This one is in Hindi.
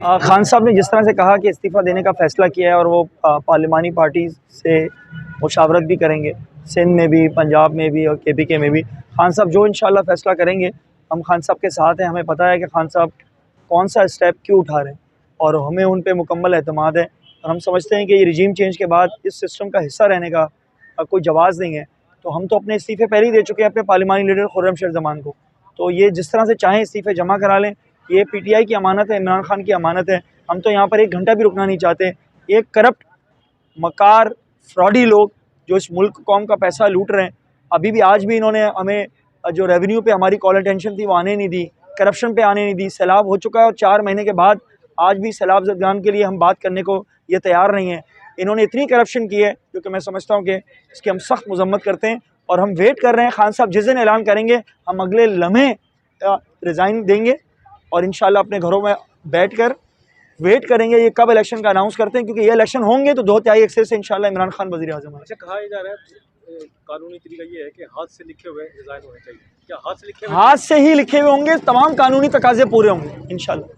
खान साहब ने जिस तरह से कहा कि इस्तीफ़ा देने का फ़ैसला किया है और वो पार्लिमानी पार्टी से मुशावरत भी करेंगे, सिंध में भी, पंजाब में भी और के पी के में भी। खान साहब, जो इंशाल्लाह फ़ैसला करेंगे, हम खान साहब के साथ हैं, हमें पता है कि खान साहब कौन सा स्टेप क्यों उठा रहे हैं और हमें उन पर मुकम्मल अहतमाद है। और हम समझते हैं कि ये रिजीम चेंज के बाद इस सिस्टम का हिस्सा रहने का कोई जवाज़ नहीं है। तो हम तो अपने इस्तीफ़े पहले ही दे चुके हैं अपने पार्लिमानी लीडर खुर्रम शेर जमान को। तो ये जिस तरह से चाहें इस्तीफ़े जमा करा लें ये पीटीआई की अमानत है, इमरान खान की अमानत है। हम तो यहाँ पर एक घंटा भी रुकना नहीं चाहते। एक करप्ट, मकार, फ्रॉडी लोग जो इस मुल्क कौम का पैसा लूट रहे हैं, अभी भी आज भी इन्होंने हमें जो रेवेन्यू पे हमारी कॉल अटेंशन थी वो आने नहीं दी करप्शन पे आने नहीं दी। सैलाब हो चुका है और चार महीने के बाद आज भी सैलाब जदगान के लिए हम बात करने को ये तैयार नहीं है। इन्होंने इतनी करप्शन की है, जो कि मैं समझता हूँ कि इसकी हम सख्त मजम्मत करते हैं और हम वेट कर रहे हैं। खान साहब जिस दिन ऐलान करेंगे, हम अगले लम्हे रिज़ाइन देंगे। और इन अपने घरों में बैठ कर वेट करेंगे ये कब इलेक्शन का अनाउंस करते हैं क्योंकि ये इलेक्शन होंगे तो दो तिहाई अक्सर से इंशाल्लाह इमरान खान वजी अजम अच्छा कहा जा रहा है कानूनी तरीका ये है कि हाथ से लिखे हुए होने चाहिए। क्या हाथ से लिखे हाथ से ही लिखे हुए होंगे तमाम कानूनी तकाजे पूरे होंगे इंशाल्लाह।